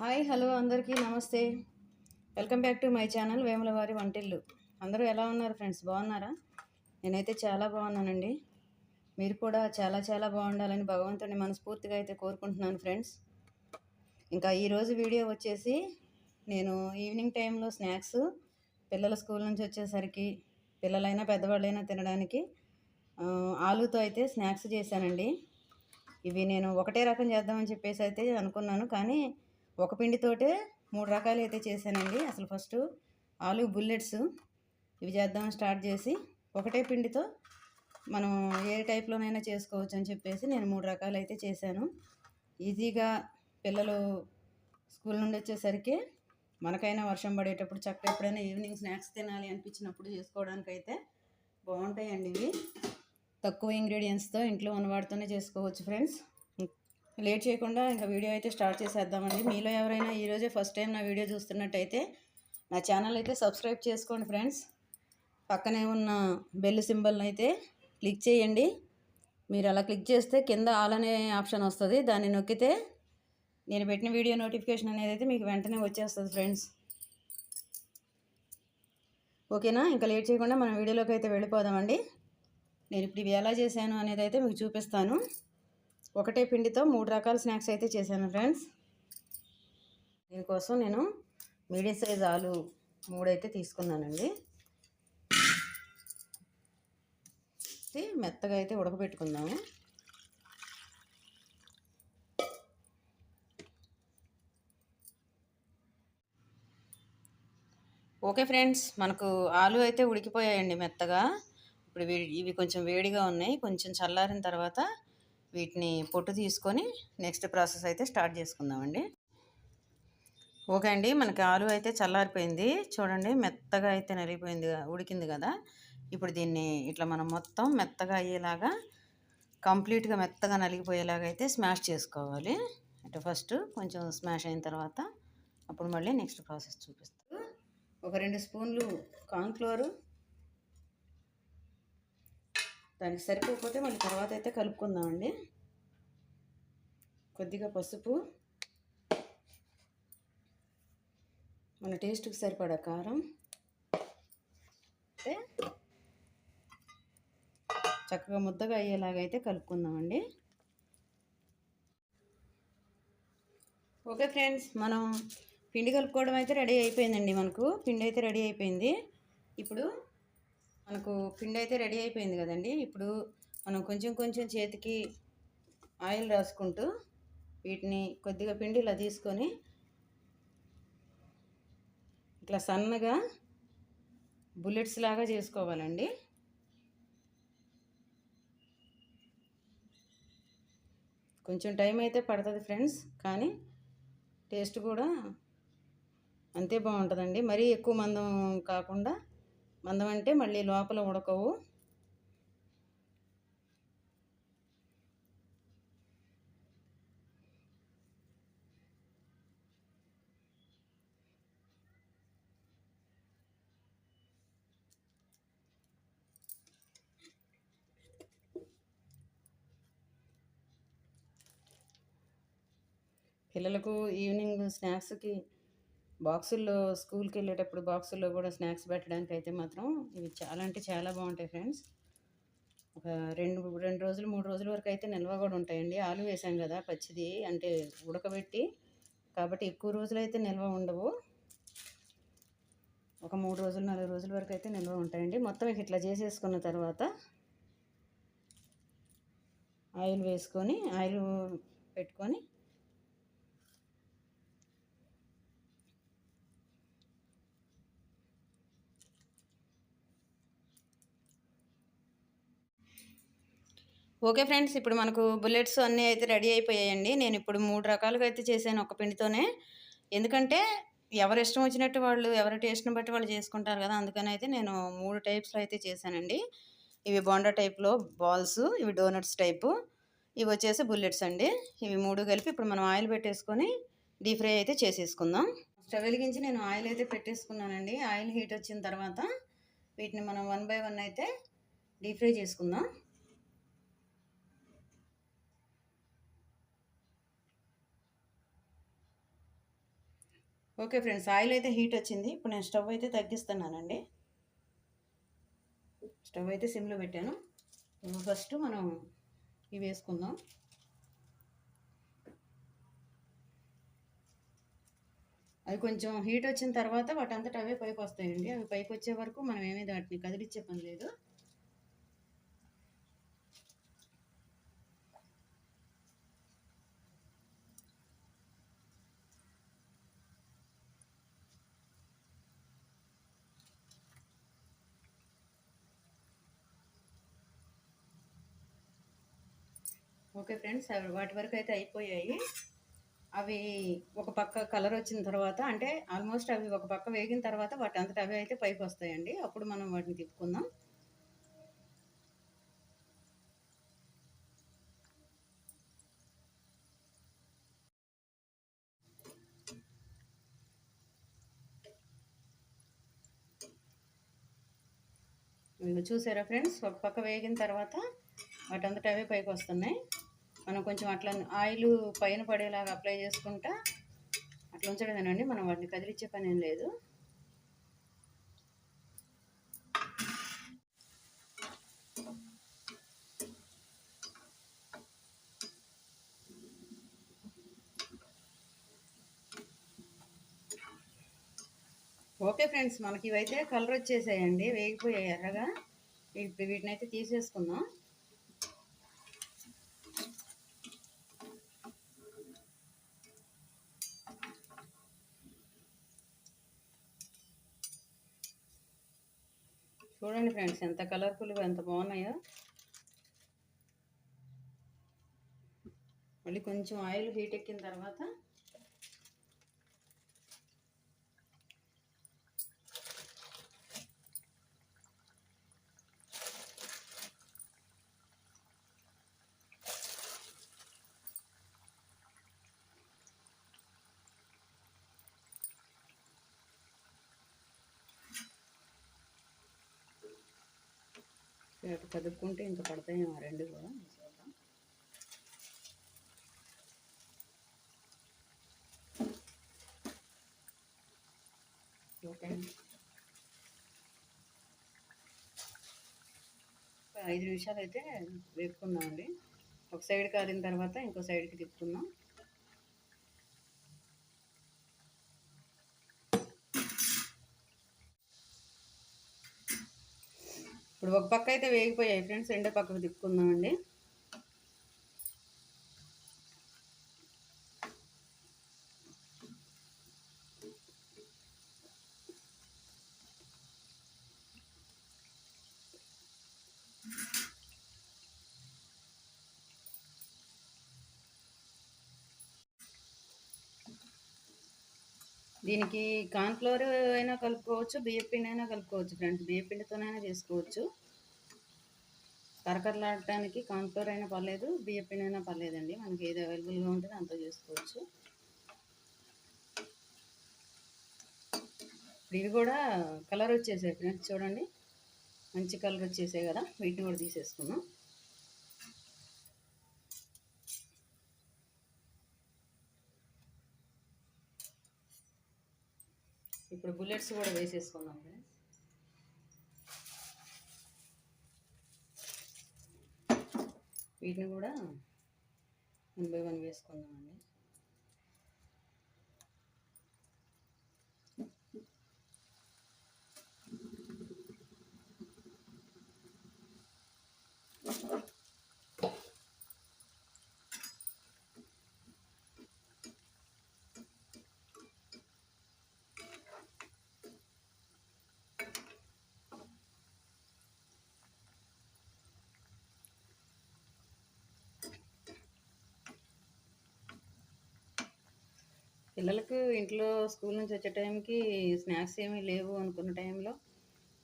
Hi hello అందరికీ నమస్తే. Welcome back to my channel వేములవారి వంటిల్లు. అందరూ ఎలా ఉన్నారు ఫ్రెండ్స్? బాగున్నారా? నేనైతే చాలా బాగున్నానండి. మీరు కూడా చాలా చాలా బాగుండాలని భగవంతుని మనస్ఫూర్తిగా అయితే కోరుకుంటున్నాను ఫ్రెండ్స్. ఇంకా ఈరోజు వీడియో వచ్చేసి నేను ఈవినింగ్ టైంలో స్నాక్స్ పిల్లల స్కూల్ నుంచి వచ్చేసరికి పిల్లలైనా పెద్దవాళ్ళైనా తినడానికి ఆలుతో అయితే స్నాక్స్ చేశానండి. ఇవి నేను ఒకటే రకం చేద్దామని చెప్పేసి అయితే అనుకున్నాను. కానీ ఒక పిండితోటే మూడు రకాలు అయితే చేశానండి. అసలు ఫస్ట్ ఆలు బుల్లెట్స్ ఇవి చేద్దాం స్టార్ట్ చేసి ఒకటే పిండితో మనం ఏ టైప్లోనైనా చేసుకోవచ్చు అని చెప్పేసి నేను మూడు రకాలు అయితే చేశాను. ఈజీగా పిల్లలు స్కూల్ నుండి వచ్చేసరికి మనకైనా వర్షం పడేటప్పుడు చక్కగా ఎప్పుడైనా ఈవినింగ్ స్నాక్స్ తినాలి అనిపించినప్పుడు చేసుకోవడానికి అయితే బాగుంటాయండి ఇవి. తక్కువ ఇంగ్రీడియంట్స్తో ఇంట్లో ఉన్నవాటితోనే చేసుకోవచ్చు ఫ్రెండ్స్. లేట్ చేయకుండా ఇంకా వీడియో అయితే స్టార్ట్ చేసేద్దామండి. మీలో ఎవరైనా ఈరోజే ఫస్ట్ టైం నా వీడియో చూస్తున్నట్టయితే నా ఛానల్ అయితే సబ్స్క్రైబ్ చేసుకోండి ఫ్రెండ్స్. పక్కనే ఉన్న బెల్ సింబల్ని అయితే క్లిక్ చేయండి. మీరు అలా క్లిక్ చేస్తే కింద ఆల్ అనే ఆప్షన్ వస్తుంది. దాన్ని నొక్కితే నేను పెట్టిన వీడియో నోటిఫికేషన్ అనేది అయితే మీకు వెంటనే వచ్చేస్తుంది ఫ్రెండ్స్. ఓకేనా? ఇంకా లేట్ చేయకుండా మనం వీడియోలోకి అయితే వెళ్ళిపోదామండి. నేను ఇప్పుడు ఇవి ఎలా చేశాను అనేది అయితే మీకు చూపిస్తాను. ఒకటే పిండితో మూడు రకాల స్నాక్స్ అయితే చేశాను ఫ్రెండ్స్. దీనికోసం నేను మీడియం సైజ్ ఆలు మూడైతే తీసుకున్నానండి. మెత్తగా అయితే ఉడకబెట్టుకుందాము. ఓకే ఫ్రెండ్స్ మనకు ఆలు అయితే ఉడికిపోయాయండి మెత్తగా. ఇప్పుడు ఇవి కొంచెం వేడిగా ఉన్నాయి. కొంచెం చల్లారిన తర్వాత వీటిని పొట్టు తీసుకొని నెక్స్ట్ ప్రాసెస్ అయితే స్టార్ట్ చేసుకుందామండి. ఓకే అండి మనకి ఆలు అయితే చల్లారిపోయింది. చూడండి మెత్తగా అయితే నలిగిపోయింది ఉడికింది కదా. ఇప్పుడు దీన్ని ఇట్లా మనం మొత్తం మెత్తగా అయ్యేలాగా కంప్లీట్గా మెత్తగా నలిగిపోయేలాగా అయితే స్మాష్ చేసుకోవాలి. అంటే ఫస్ట్ కొంచెం స్మాష్ అయిన తర్వాత అప్పుడు మళ్ళీ నెక్స్ట్ ప్రాసెస్ చూపిస్తాను. ఒక రెండు స్పూన్లు కార్న్ఫ్లోరు దానికి సరిపోకపోతే మళ్ళీ తర్వాత అయితే కలుపుకుందామండి. కొద్దిగా పసుపు. మన టేస్ట్కి సరిపడా కారం. అయితే చక్కగా ముద్దగా అయ్యేలాగా అయితే కలుపుకుందామండి. ఓకే ఫ్రెండ్స్ మనం పిండి కలుపుకోవడం అయితే రెడీ అయిపోయిందండి మనకు. పిండి అయితే రెడీ అయిపోయింది. ఇప్పుడు మనకు పిండి అయితే రెడీ అయిపోయింది కదండి. ఇప్పుడు మనం కొంచెం కొంచెం చేతికి ఆయిల్ రాసుకుంటూ వీటిని కొద్దిగా పిండి ఇలా తీసుకొని ఇట్లా సన్నగా బుల్లెట్స్ లాగా చేసుకోవాలండి. కొంచెం టైం అయితే పడుతుంది ఫ్రెండ్స్ కానీ టేస్ట్ కూడా అంతే బాగుంటుందండి. మరీ ఎక్కువ మందం కాకుండా మందం అంటే మళ్ళీ లోపల ఉడకవు. పిల్లలకు ఈవినింగ్ స్నాక్స్కి బాక్సుల్లో స్కూల్కి వెళ్ళేటప్పుడు బాక్సుల్లో కూడా స్నాక్స్ పెట్టడానికి అయితే మాత్రం ఇవి చాలా అంటే చాలా బాగుంటాయి ఫ్రెండ్స్. ఒక రెండు రెండు రోజులు మూడు రోజుల వరకు అయితే నిల్వ కూడా ఉంటాయండి. ఆలు వేసాం కదా పచ్చిది అంటే ఉడకబెట్టి కాబట్టి ఎక్కువ రోజులు అయితే నిల్వ ఉండవు. ఒక మూడు రోజులు నాలుగు రోజుల వరకు అయితే నిల్వ ఉంటాయండి. మొత్తం ఇట్లా చేసేసుకున్న తర్వాత ఆయిల్ వేసుకొని ఆయిల్ పెట్టుకొని ఓకే ఫ్రెండ్స్ ఇప్పుడు మనకు బుల్లెట్స్ అన్నీ అయితే రెడీ అయిపోయాయండి. నేను ఇప్పుడు మూడు రకాలుగా అయితే చేశాను ఒక పిండితోనే. ఎందుకంటే ఎవరు ఇష్టం వచ్చినట్టు వాళ్ళు ఎవరి టేస్ట్ని బట్టి వాళ్ళు చేసుకుంటారు కదా అందుకని అయితే నేను మూడు టైప్స్లో అయితే చేశానండి. ఇవి బోండా టైప్లో బాల్స్ ఇవి డోనట్స్ టైపు. ఇవి వచ్చేసి బుల్లెట్స్ అండి. ఇవి మూడు కలిపి ఇప్పుడు మనం ఆయిల్ పెట్టేసుకొని డీప్ ఫ్రై అయితే చేసేసుకుందాం. స్టవ్ వెలిగించి నేను ఆయిల్ అయితే పెట్టేసుకున్నానండి. ఆయిల్ హీట్ వచ్చిన తర్వాత వీటిని మనం వన్ బై వన్ అయితే డీప్ ఫ్రై చేసుకుందాం. ఓకే ఫ్రెండ్స్ ఆయిల్ అయితే హీట్ వచ్చింది. ఇప్పుడు నేను స్టవ్ అయితే తగ్గిస్తున్నానండి. స్టవ్ అయితే సిమ్లో పెట్టాను. ఫస్ట్ మనం ఇవి వేసుకుందాం. అవి కొంచెం హీట్ వచ్చిన తర్వాత వాటంతటా అవే పైకి వస్తాయండి. అవి పైకి వచ్చే వరకు మనం ఏమీ వాటిని కదిలిచ్చే పని లేదు. ఓకే ఫ్రెండ్స్ అవి వాటి వరకు అయితే అయిపోయాయి. అవి ఒక పక్క కలర్ వచ్చిన తర్వాత అంటే ఆల్మోస్ట్ అవి ఒక పక్క వేగిన తర్వాత వాటి అంతటా అవి అయితే పైకి వస్తాయండి. అప్పుడు మనం వాటిని తిప్పుకుందాం. మీరు చూసారా ఫ్రెండ్స్ ఒక పక్క వేగిన తర్వాత వాటంతట అవే పైకి వస్తున్నాయి. మనం కొంచెం అట్లా ఆయిల్ పైన పడేలాగా అప్లై చేసుకుంటా అట్లా ఉంచడమేనండి మనం వాటిని కదిలిచ్చే పని ఏం లేదు. ఓకే ఫ్రెండ్స్ మనకి ఇవైతే కలర్ వచ్చేసాయండి వేగిపోయాయి ఎర్రగా. ఇప్పుడు వీటిని అయితే తీసేసుకుందాం. చూడండి ఫ్రెండ్స్ ఎంత కలర్ఫుల్గా ఎంత బాగున్నాయో. మళ్ళీ కొంచెం ఆయిల్ హీట్ ఎక్కిన తర్వాత అటు కదుపుకుంటే ఇంకా పడతాయేమో ఆ రెండు కూడా. చూద్దాం. ఓకే ఐదు నిమిషాలు అయితే వేపుకుందామండి. ఒక సైడ్ కాలిన తర్వాత ఇంకో సైడ్కి తిప్పుకుందాం. ఇప్పుడు ఒక పక్క అయితే వేగిపోయాయి. ఫ్రెండ్స్ రెండో పక్కకు తిప్పుకుందామండి. దీనికి కార్న్ఫ్లోర్ అయినా కలుపుకోవచ్చు బియ్యపిండి అయినా కలుపుకోవచ్చు ఫ్రెండ్స్ బియ్యపిండితోనైనా చేసుకోవచ్చు. కరకరలాడటానికి కార్న్ఫ్లోర్ అయినా పర్లేదు బియ్యపిండి అయినా పర్లేదండి. మనకి ఏది అవైలబుల్గా ఉంటుంది అంత చేసుకోవచ్చు. ఇవి కూడా కలర్ వచ్చేసాయి ఫ్రెండ్స్ చూడండి. మంచి కలర్ వచ్చేసాయి కదా. వీటిని కూడా తీసేసుకున్నాం ఇప్పుడు బుల్లెట్స్ కూడా వేసేసుకుందాం ఫ్రెండ్స్. వీటిని కూడా వన్ బై వన్ వేసుకుందామండి. పిల్లలకు ఇంట్లో స్కూల్ నుంచి వచ్చే టైంకి స్నాక్స్ ఏమీ లేవు అనుకున్న టైంలో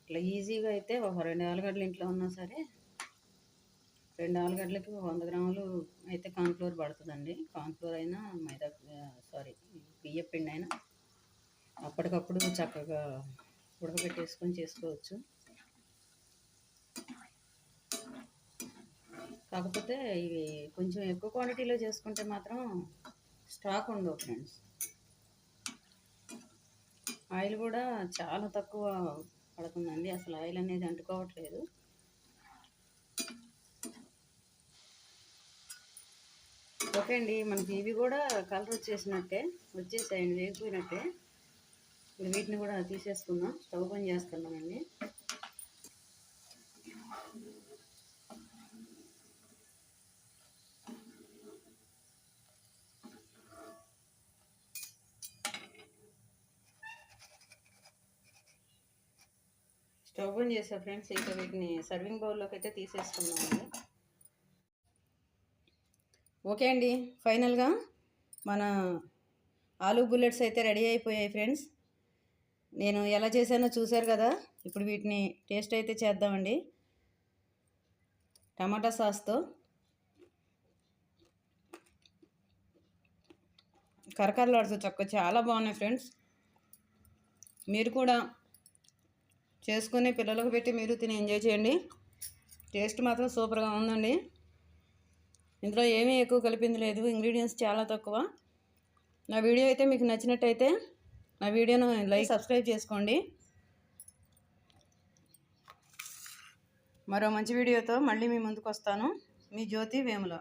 ఇట్లా ఈజీగా అయితే ఒక రెండు ఆలుగడ్డలు ఇంట్లో ఉన్నా సరే రెండు ఆలుగడ్డలకి వంద గ్రాములు అయితే కాన్ఫ్లోర్ పడుతుందండి. కాన్ఫ్లోర్ అయినా మైదా సారీ బియ్య పిండి అయినా అప్పటికప్పుడు చక్కగా ఉడకబెట్టేసుకొని చేసుకోవచ్చు. కాకపోతే ఇవి కొంచెం ఎక్కువ క్వాంటిటీలో చేసుకుంటే మాత్రం స్టాక్ ఉండవు ఫ్రెండ్స్. ఆయిల్ కూడా చాలా తక్కువ పడుతుందండి. అసలు ఆయిల్ అనేది అంటుకోవట్లేదు. ఓకే అండి మనకి ఇవి కూడా కలర్ వచ్చేసినట్టే వచ్చేసాయండి వేగిపోయినట్టే. వీటిని కూడా తీసేసుకుందాం. స్టవ్ పని చేస్తున్నామండి. స్టవ్ ఆన్ చేసా ఫ్రెండ్స్ ఇంకా వీటిని సర్వింగ్ బౌల్లోకి అయితే తీసేసుకున్నామండి ఓకే అండి ఫైనల్గా మన ఆలూ బుల్లెట్స్ అయితే రెడీ అయిపోయాయి ఫ్రెండ్స్. నేను ఎలా చేశానో చూశారు కదా ఇప్పుడు వీటిని టేస్ట్ అయితే చేద్దామండి. టమాటా సాస్తో కరకరలాడుతూ చక్క చాలా బాగున్నాయి ఫ్రెండ్స్. మీరు కూడా చేసుకుని పిల్లలకు పెట్టి మీరు తిని ఎంజాయ్ చేయండి. టేస్ట్ మాత్రం సూపర్గా ఉందండి. ఇందులో ఏమీ ఎక్కువ కలిపింది లేదు. ఇంగ్రీడియంట్స్ చాలా తక్కువ. నా వీడియో అయితే మీకు నచ్చినట్టయితే నా వీడియోను లైక్ సబ్స్క్రైబ్ చేసుకోండి. మరో మంచి వీడియోతో మళ్ళీ మీ ముందుకు వస్తాను మీ జ్యోతి వేముల.